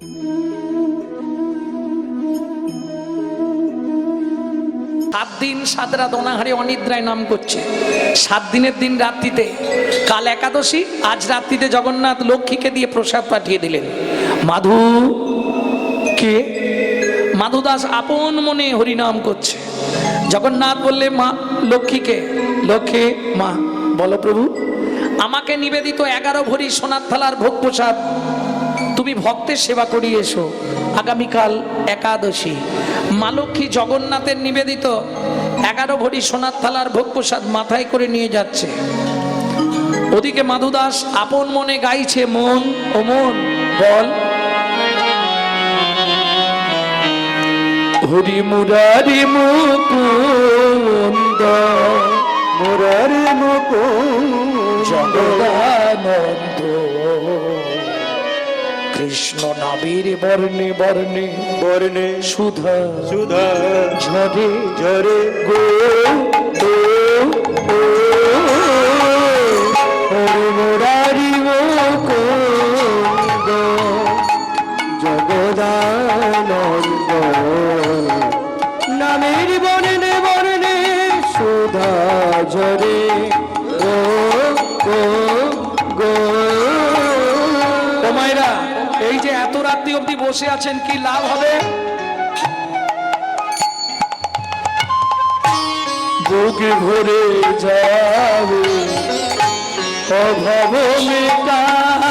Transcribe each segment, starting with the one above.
সাত দিন সাত রাত অনাহারে অনিদ্রায় নাম করছে। সাত দিনের দিন রাত্রিতে, কাল একাদশী, আজ রাত্রিতে জগন্নাথ লক্ষ্মীকে দিয়ে প্রসাদ পাঠিয়ে দিলেন। মাধু, কে? মাধু দাস আপন মনে হরিনাম করছে। জগন্নাথ বললে, মা, লক্ষ্মীকে। লক্ষ্মী, মা, বলো প্রভু। আমাকে নিবেদিত এগারো ভরি সোনার থালার ভোগ প্রসাদ তুমি ভক্তের সেবা করিয়ে এসো। আগামীকাল একাদশী। মা লক্ষ্মী জগন্নাথের নিবেদিত এগারো ভরি সোনার থালার ভোগ প্রসাদ মাথায় করে নিয়ে যাচ্ছে। ওদিকে মাধু দাস আপন মনে গাইছে, মন, ও মন, বল। হরি মুরারি মুকুন্দ মুরারি মুকুন্দ, জগদানন্দ। কৃষ্ণ নাবির বর্ণে বর্ণে বর্ণে সুধা। সুধা। ঝরে ঝরে গো গো। বসে আছেন কি লাভ হবে? বুকে ভরে যাবে অভাব মেটাবে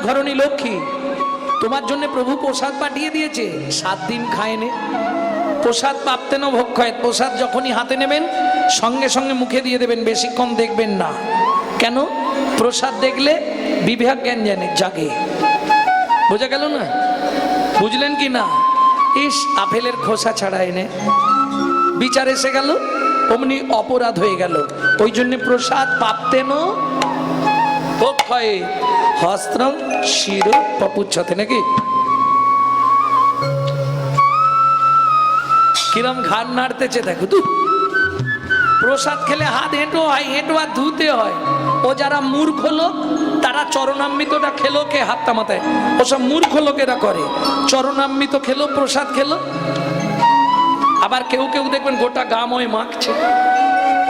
ঘরণী লক্ষ্মী। তোমার জন্য প্রভু প্রসাদ পাঠিয়ে দিয়েছে। সাত দিন খায়নি প্রসাদ প্রাপ্তেন ভক্ষয় প্রসাদ যখনই হাতে নেবেন, সঙ্গে সঙ্গে মুখে দিয়ে দেবেন, বেশিক্ষণ দেখবেন না। কেন? প্রসাদ দেখলে বিবেক জ্ঞান জানে, জাগে। বোঝা গেল না? বুঝলেন কি না? ইস, আপেলের খোসা ছাড়া এনে। বিচার এসে গেল, অমনি অপরাধ হয়ে গেল। ওই জন্য প্রসাদ প্রাপ্তেন অক্ষয়ে হস্ত্রম, শির পপুচ্ছতে নাকি? কিরম ঘাড় নাড়তেছে দেখো তু। প্রসাদ খেলে হাত হেঁটো হয়, হেঁটো আর ধুতে হয়। ও যারা মূর্খ লোক, তারা চরণামৃতটা খেলো কে হাতটা মাথায়? ওসব মূর্খ লোকেরা করে। চরণামৃত খেলো, প্রসাদ খেলো। আবার কেউ কেউ দেখবেন গোটা গাময় মাখছে।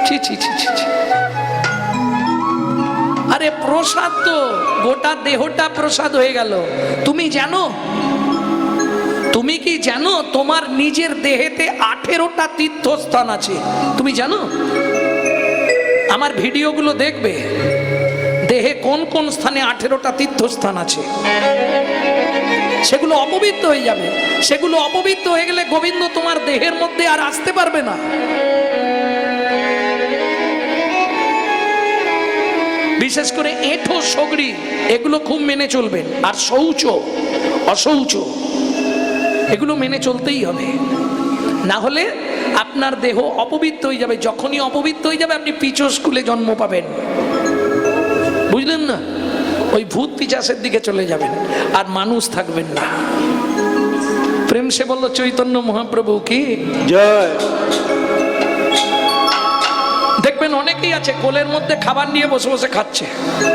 ছি ছি ছি ছি ছি। আরে প্রসাদ তো, গোটা দেহটা প্রসাদ হয়ে গেল। তুমি জানো? তুমি কি জানো তোমার নিজের দেহেতে আঠেরোটা তীর্থস্থান আছে? তুমি জানো? আমার ভিডিওগুলো দেখবে, দেহে কোন কোন স্থানে আঠেরোটা তীর্থস্থান আছে? সেগুলো অপবিত্র হয়ে যাবে। সেগুলো অপবিত্র হয়ে গেলে গোবিন্দ তোমার দেহের মধ্যে আর আসতে পারবে না। বিশেষ করে এঁঠো সগড়ি, এগুলো খুব মেনে চলবেন আর শৌচ, অশৌচ, এগুলো মেনে চলতেই হবে। না হলে আপনার দেহ অপবিত্র হয়ে যাবে। যখনই অপবিত্র হয়ে যাবে, আপনি পিচো স্কুলে জন্ম পাবেন। বুঝলেন না? ওই ভূত পিচাসের দিকে চলে যাবেন, আর মানুষ থাকবেন না। প্রেম সে বলল, চৈতন্য মহাপ্রভু কি? জয়। দেখবেন অনেকেই আছে, কোলের মধ্যে খাবার নিয়ে বসে বসে খাচ্ছে।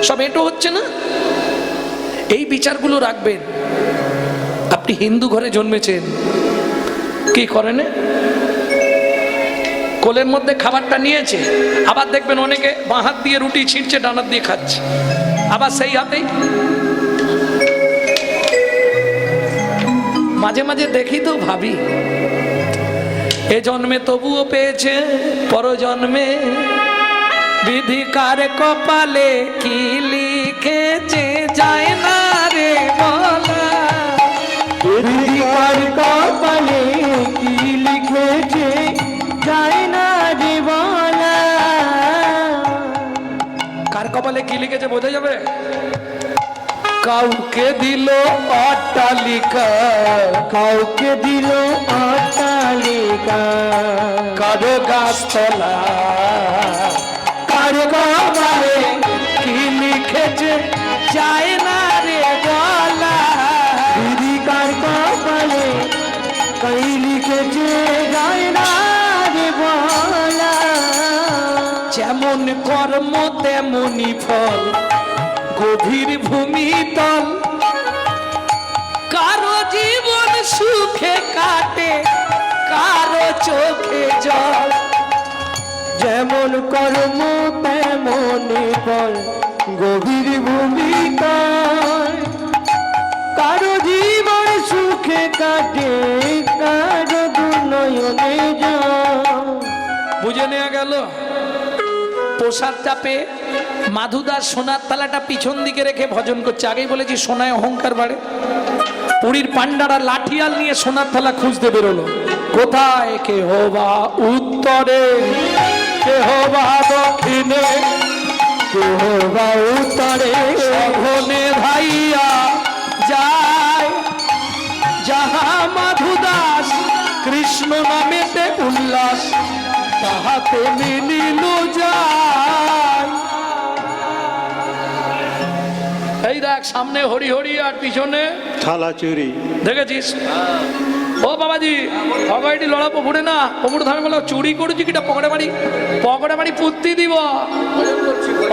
সব এটো হচ্ছে না? এই বিচারগুলো রাখবেন। আপনি হিন্দু ঘরে জন্মেছেন। কি করেন কোলের মধ্যে খাবারটা নিয়েছে, আবার দেখবেন অনেকে বাঁ হাত দিয়ে রুটি ছিঁড়ছে ডানার দিয়ে খাচ্ছে। আবার সেই হাতেই মাঝে মাঝে দেখি তো ভাবি, এ জন্মে তবুও পেয়েছে পর জন্মে বিধি কার কপালে কি লিখেছে যায় না রে বলা? কপালে কি লিখেছে যায় না রে বলা? কার কপালে কি লিখেছে বোঝা যাবে? কাউকে দিল অট্টালিকা। কাউকে দিল অট্টালিকা। কারও গাছতলা। কার কপালে কি লিখেছে যায় না রে বলা বিধিকার কপালে কই লিখেছে যায় না রে বলা যেমন কর্ম, তেমনি ফল, গভীর ভূমিতল কারও জীবন সুখে কাটে, কারও চোখে জল। যেমন কর্ম তেমনি ফল। গভীর ভূমিকা কারও জীবন সুখে কাটে, কারও দুনয়নে বুঝে নেওয়া গেল? প্রসাদ চাপে মাধুদার সোনার তালাটা পিছন দিকে রেখে ভজন করছে। আগেই বলেছি, সোনায় অহংকার বাড়ে। পুরীর পান্ডারা লাঠিয়াল নিয়ে সোনার থালা খুঁজতে বেরোলো। কোথায় কে হবা উত্তরে? কে হবা দক্ষিণে কেহবা উত্তরে সঘনে ধাইয়া যায়। যাহা মাধুদাস কৃষ্ণ নামেতে উল্লাস তাহাতে মিলিল যায়। এই দেখ সামনে হরি হরি আর পিছনে থালা চুরি। দেখেছিস? ও বাবাজি পকেটটি লড়া পুকুরে না পুকুর ধামে বলো চুরি করেছি কিটা পকেটে বাড়ি পকেটে বাড়ি পুত্তি দিব।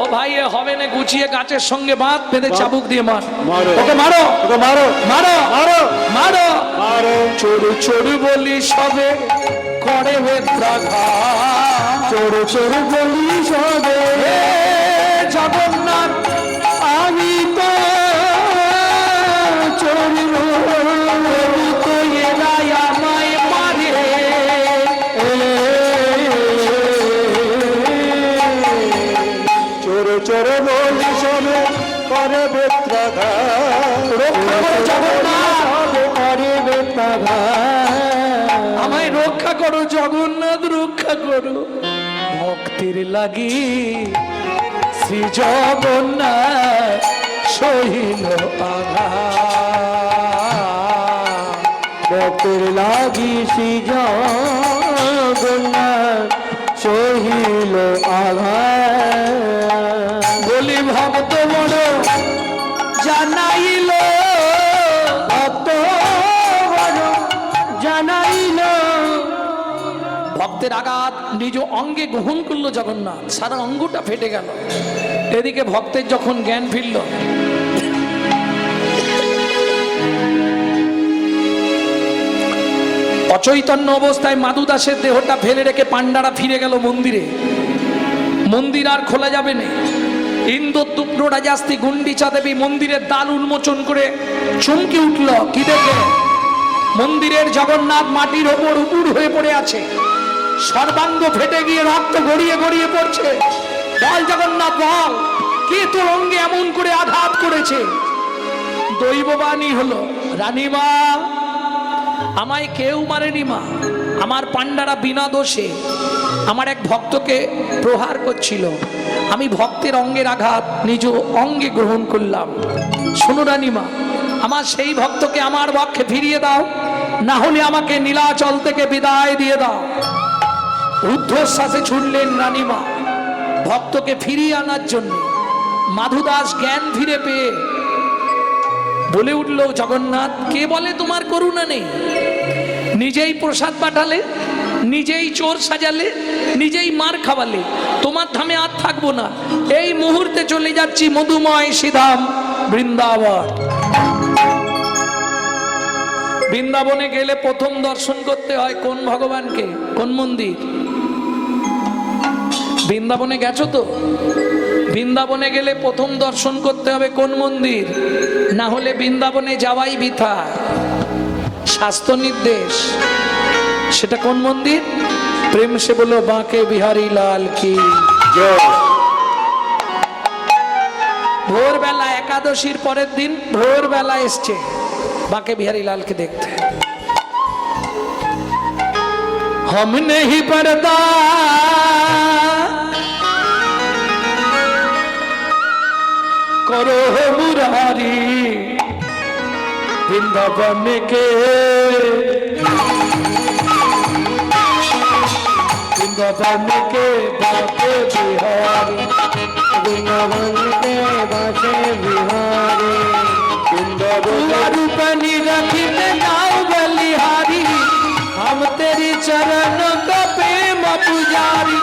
ও ভাই এ হবে না গুছিয়ে গাছের সঙ্গে বাঁধ বেঁধে চাবুক দিয়ে মার। ওকে মারো। ওকে মারো। মারো। মারো। মারো। মারো। চোরু চোরু বলি সবে করে বেত্রাঘাত চোর চোর বলি সবে। জগন্নাথ জগন্নাথ রক্ষা করো। ভক্তির লাগি শ্রী জগন্নাথ সহিল আঘা ভক্তির লাগি শ্রী জগন্নাথ সহিল আঘাত ভক্তের আঘাত, নিজ অঙ্গে গ্রহণ করল জগন্নাথ। সারা অঙ্গটা ফেটে গেল। এদিকে ভক্তের যখন জ্ঞান ফিরল, অচৈতন্য অবস্থায় মাদু দাসের দেহটা ফেলে রেখে পাণ্ডারা ফিরে গেল মন্দিরে। মন্দির আর খোলা যাবে না। ইন্দ্রদুপ্র রাজাস্তি গুন্ডিচা দেবী মন্দিরের দ্বার উন্মোচন করে চমকে উঠল, কি দেখে মন্দিরের জগন্নাথ মাটির ওপর উপুর হয়ে পড়ে আছে। সর্বাঙ্গ ফেটে গিয়ে রক্ত গড়িয়ে গড়িয়ে পড়ছে। বল জগন্নাথ বল, কে তোর অঙ্গে এমন করে আঘাত করেছে? দৈববাণী হলো, রানীমা, আমায় কেউ মারেনি মা। আমার পাণ্ডারা বিনা দোষে আমার এক ভক্তকে প্রহার করছিল। আমি ভক্তের অঙ্গের আঘাত নিজ অঙ্গে গ্রহণ করলাম। শোনো রানীমা, আমার সেই ভক্তকে আমার পক্ষে ফিরিয়ে দাও, না হলে আমাকে নীলাচল থেকে বিদায় দিয়ে দাও। ঊর্ধ্বশ্বাসে ছুটলেন রানীমা। ভক্তকে ফিরিয়ে আনার জন্য। মাধুদাস জ্ঞান ফিরে পেয়ে বলে উঠল, জগন্নাথ, কে বলে তোমার করুণা নেই? নিজেই প্রসাদ পাঠালে, নিজেই চোর সাজালে, নিজেই মার খাওয়ালে। তোমার ধামে আর থাকব না। এই মুহূর্তে চলে যাচ্ছি মধুময় সিধাম বৃন্দাবন। বৃন্দাবনে গেলে প্রথম দর্শন করতে হয় কোন ভগবানকে? কোন মন্দির? বৃন্দাবনে গেছো তো বৃন্দাবনে গেলে প্রথম দর্শন করতে হবে কোন মন্দির না হলে বৃন্দাবনে যাওয়াই বৃথা স্বাস্থ্য নির্দেশ সেটা কোন মন্দির প্রেম সে বলো বাঁকে বিহারী লাল কি জয় ভোরবেলা একাদশীর পরের দিন ভোরবেলা এসছে বাঁকে বিহারী লালকে দেখতে हम नहीं पड़ता करो मुरारी वृंदावन के वृंदावन के बाके बिहारी বৃন্দাবন কে বাসে বিহারে रूप रखित नाव बलिहारी हम तेरी चरण का प्रेम पुजारी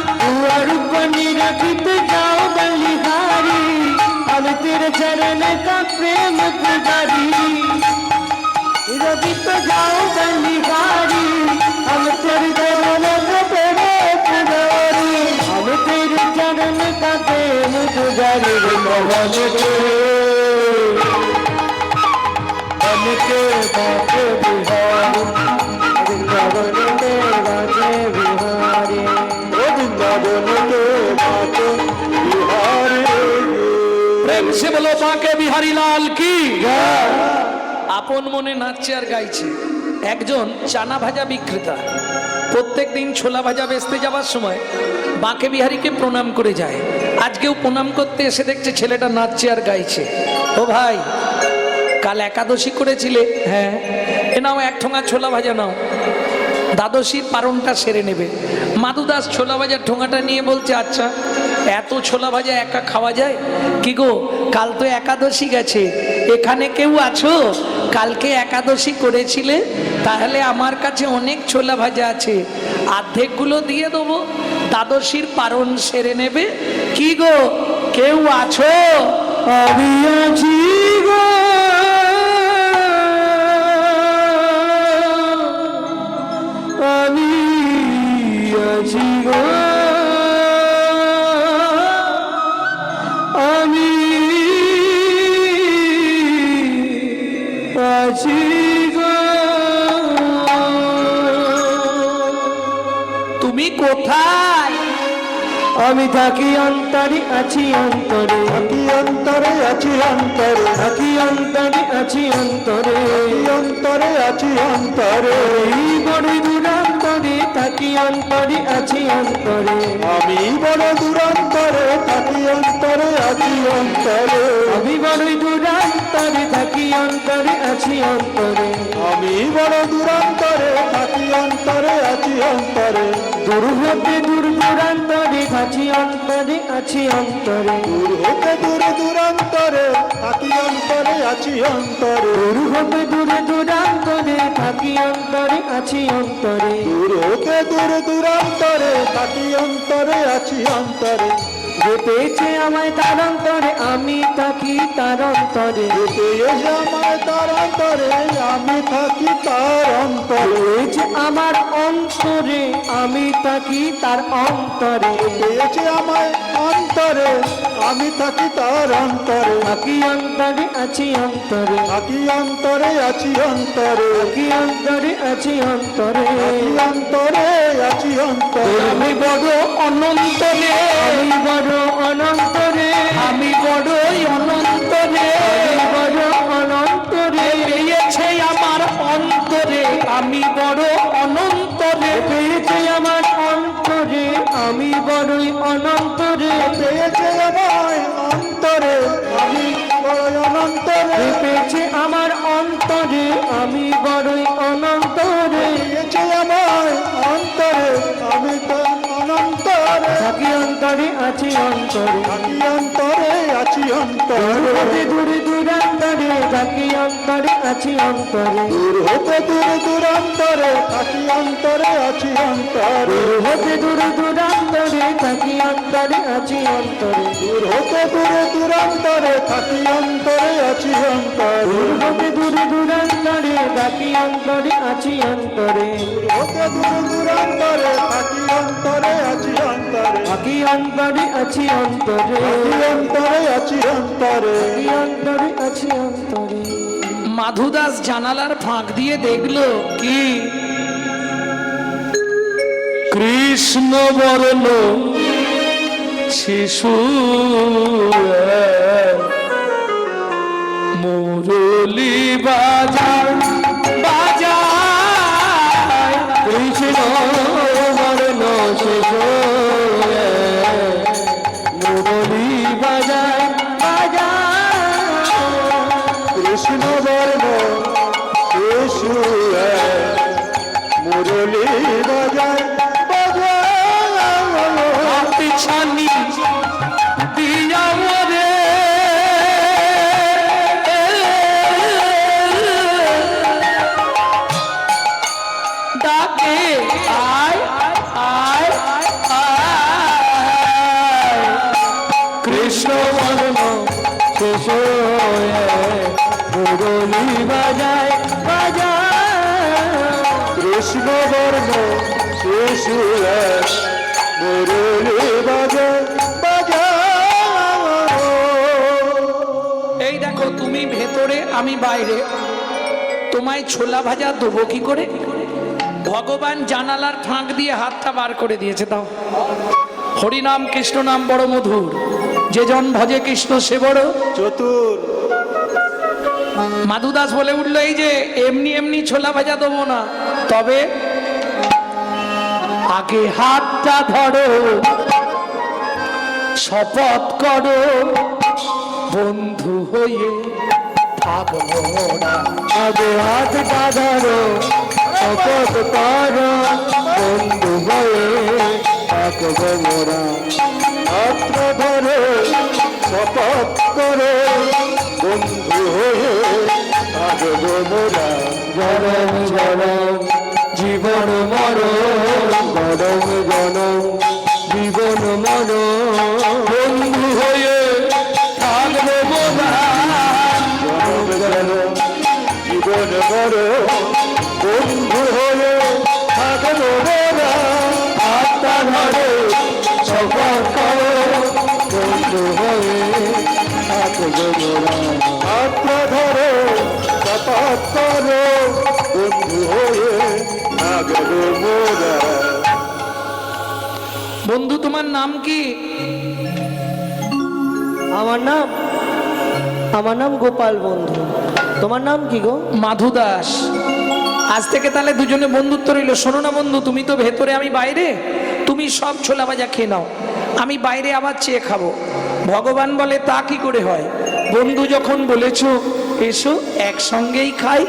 रूप निरखित जाओ बलिहारी हम तेरे चरण का प्रेम पुजारी रखित जाओ बलिहारी हम तेरे चरण का प्रेम पुजारी हम तेरे चरण का प्रेम पुजारी भगवान के बन के बाके बिहारी সে বলো বাঁকে বিহারী লাল কি? আপন মনে নাচছে আর গাইছে। একজন চানা ভাজা বিক্রেতা। প্রত্যেক দিন ছোলা ভাজা বেচতে যাওয়ার সময় বাঁকে বিহারীকে প্রণাম করে যায়। আজকেও প্রণাম করতে এসে দেখছে ছেলেটা নাচছে আর গাইছে। ও ভাই কাল একাদশী করেছিলে? হ্যাঁ। এ নাও এক ঠোঙা ছোলা ভাজা নাও। দ্বাদশীর পারণটা সেরে নেবে। মাদুদাস ছোলা ভাজার ঠোঙাটা নিয়ে বলছে আচ্ছা। এত ছোলা ভাজা একা খাওয়া যায়? কি গো, কাল তো একাদশী গেছে, এখানে কেউ আছো? কালকে একাদশী করেছিলে, তাহলে আমার কাছে অনেক ছোলা ভাজা আছে। অর্ধেকগুলো দিয়ে দেবো, দ্বাদশীর পারণ সেরে নেবে। কি গো, কেউ আছো? আমি আছি গো। আমি আছি গো। আমি থাকি অন্তরে আছি অন্তরে। থাকি অন্তরে আছি অন্তরে। থাকি অন্তরে আছি অন্তরে। অন্তরে আছি অন্তরে। এই বড় দূরান্তরে থাকি অন্তরে আছি অন্তরে। আমি বড় দূরান্তরে থাকি অন্তরে আছি অন্তরে। আমি বড় দূরান্তরে থাকি অন্তরে আছি অন্তরে। আমি বড় দূরান্তরে থাকি অন্তরে আছি অন্তরে। দূর হতে দূর দূরান্তরে থাকি অন্তরে আছি অন্তরে। দূর হতে দূর দূরান্তরে থাকি অন্তরে আছি অন্তরে। দূর হতে দূর দূরান্তরে থাকি অন্তরে আছি অন্তরে। দূর হতে দূর দূরান্তরে থাকি অন্তরে আছি অন্তরে। যে পেয়েছে আমায় তার অন্তরে আমি থাকি তার অন্তরে। পেয়েছে আমায় তার অন্তরে আমি থাকি তার অন্তরে। পেয়েছে আমার অন্তরে আমি থাকি তার অন্তরে। পেয়েছে আমায় অন্তরে আমি থাকি তার অন্তরে। থাকি অন্তরে আছি অন্তরে। থাকি অন্তরে আছি অন্তরে। থাকি অন্তরে আছি অন্তরে। থাকি অন্তরে আছি অন্তরে। আমি বড় অনন্তরে। আমি বড় অনন্তরে। আমি বড়ই অনন্ত রে আমি বড় অনন্তরে। পেয়েছে আমার অন্তরে। আমি বড় অনন্তরে। পেয়েছে আমার অন্তরে। আমি বড়ই অনন্তরে। পেয়েছে আমার অন্তরে। আমি বড় আমার অন্তরে। আমি বড়ই অনন্তরে থাকি অন্তরে আছি অন্তরে। থাকি অন্তরে আছি অন্তরে। হতে দূরে দূরান্তরে থাকি অন্তরে আছি অন্তরে। দূর হতে দূর দূরান্তরে থাকি অন্তরে আছি অন্তরে। হতে দূরে দূরান্তরে থাকি দূরান্তরে আছি অন্তরে। দূর হতে দূরে দূরান্তরে থাকি অন্তরে আছি অন্তরে। দূর হতে দূরে দূরান্তরে ডাকি অন্তরে আছি অন্তরে। হতে দূরে দূরান্তরে থাকি অন্তরে আছি অন্তরে। থাকি অন্তরে আছি অন্তরে। থাকি অন্তরে আছি অন্তরে। থাকি অন্তরে আছি অন্তরে। মাধুদাস জানালার ফাঁক দিয়ে দেখল কি? কৃষ্ণ বর্ণ শিশু মুরলি বাজার বাজার। কৃষ্ণ কৃষ্ণ বর্ণ মুরলী বাজায় এই দেখো, তুমি ভেতরে, আমি বাইরে। তোমায় ছোলা ভাজা দেবো কি করে? ভগবান জানালার ফাঁক দিয়ে হাতটা বার করে দিয়েছে, দাও। হরিনাম কৃষ্ণ নাম বড় মধুর। যে জন ভজে কৃষ্ণ, সে বড় চতুর। মাধুদাস বলে উঠল, এই যে, এমনি এমনি ছোলা ভাজা দেবো না। তবে আগে হাতটা ধরো, শপথ করো, বন্ধু হয়ে থাকব না আগে হাত বাঁধারো শপথ করো, বন্ধু হয়ে থাকব মোরা। ছাত্র ধরে, শপথ করে, বন্ধু হয়ে থাকব মোরা। জনম জনম। জীবন মরণ গরম গরম জীবন মরণ। বন্ধু তোমার নাম কি? আমার নাম আমার নাম গোপাল বন্ধু। তোমার নাম কি গো? মাধু দাস। আজ থেকে তাহলে দুজনে বন্ধুত্ব রইল। শোনো না বন্ধু তুমি তো ভেতরে আমি বাইরে। তুমি সব ছোলা ভাজা খেয়ে নাও। আমি বাইরে আবার চেয়ে খাব। ভগবান বলে তা কি করে হয়? বন্ধু যখন বলেছ এসো একসঙ্গেই খাই।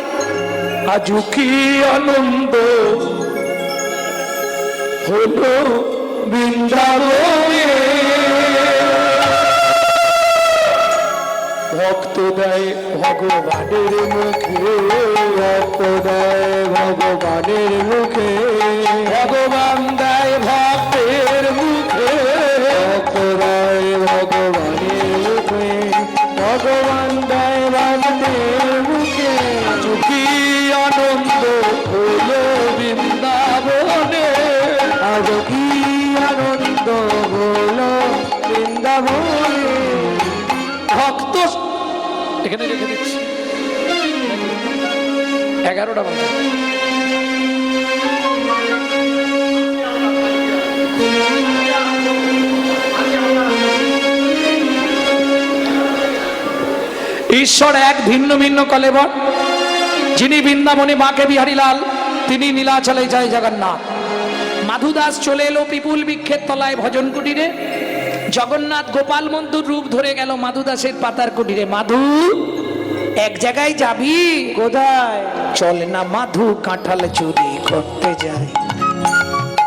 আজ কি আনন্দ হলো? বৃন্দাবনে। ভক্ত দেয় ভগবানের মুখে ভক্ত দেয় ভগবানের মুখে। ভগবান এগারোটা বাজে। ঈশ্বর এক ভিন্ন ভিন্ন কলেবর যিনি বৃন্দাবনে বাঁকে বিহারী লাল, তিনি নীলাচলে যায় জগন্নাথ। মাধুদাস চলে এলো পিপুল বৃক্ষের তলায় ভজন কুটিরে। জগন্নাথ গোপাল মন্তুর রূপ ধরে গেল মাধুদাসের পাতার কুটিরে। মাধু, এক জায়গায় যাবি? কোথায়? চল না মাধু কাঁঠাল চুরি করতে যাই।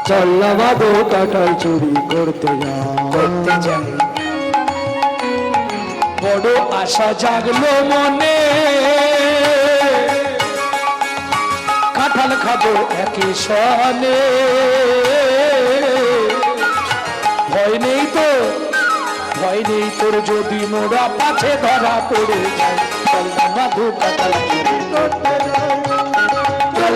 চল না বাবু কাঁঠাল চুরি করতে যা করতে যাই। বড় আশা জাগলো মনে। কাঁঠাল খাব একই সনে। ভয় নেই তো ভয় নেই তোর যদি মোরা পাছে ধরা পড়ে যায়। চল না মাধু কাঁঠাল চুরি করতে না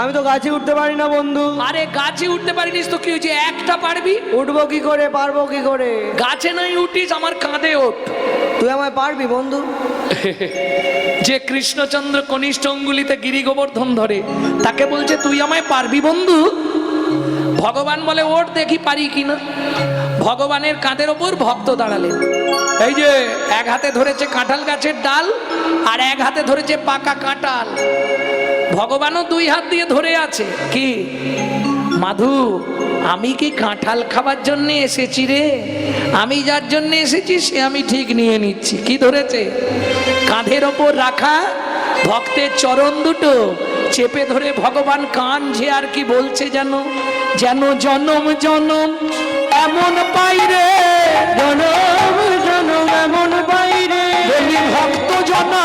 আমি তো গাছে উঠতে পারি না বন্ধু। আরে গাছে উঠতে পারিনিস তো কি হয়েছে? একটা পারবি? উঠবো কি করে পারব কি করে? গাছে নাই উঠিস আমার কাঁধে ওঠ। তুই আমায় পারবি বন্ধু। যে কৃষ্ণচন্দ্র কনিষ্ঠ অঙ্গুলিতে গিরি গোবর্ধন ধরে তাকে বলছে তুই আমায় পারবি বন্ধু? ভগবান বলে ওঠ দেখি পারি কিনা ভগবানের কাঁধের ওপর ভক্ত দাঁড়ালেন এই যে এক হাতে ধরেছে কাঁঠাল গাছের ডাল আর এক হাতে ধরেছে পাকা কাঁঠাল। ভগবানও দুই হাত দিয়ে ধরে আছে। কি? মাধু, আমি কি কাঁঠাল খাবার জন্য এসেছি রে? আমি যার জন্য এসেছি সে আমি ঠিক নিয়ে নিচ্ছি। কি ধরেছে? কাঁধের ওপর রাখা, ভক্তের চরণ দুটো চেপে ধরে ভগবান কান যে আর কি বলছে যেন? যেন জনম জনম, এমন পাইরে জনম জনম, এমন বলি ভক্ত জনা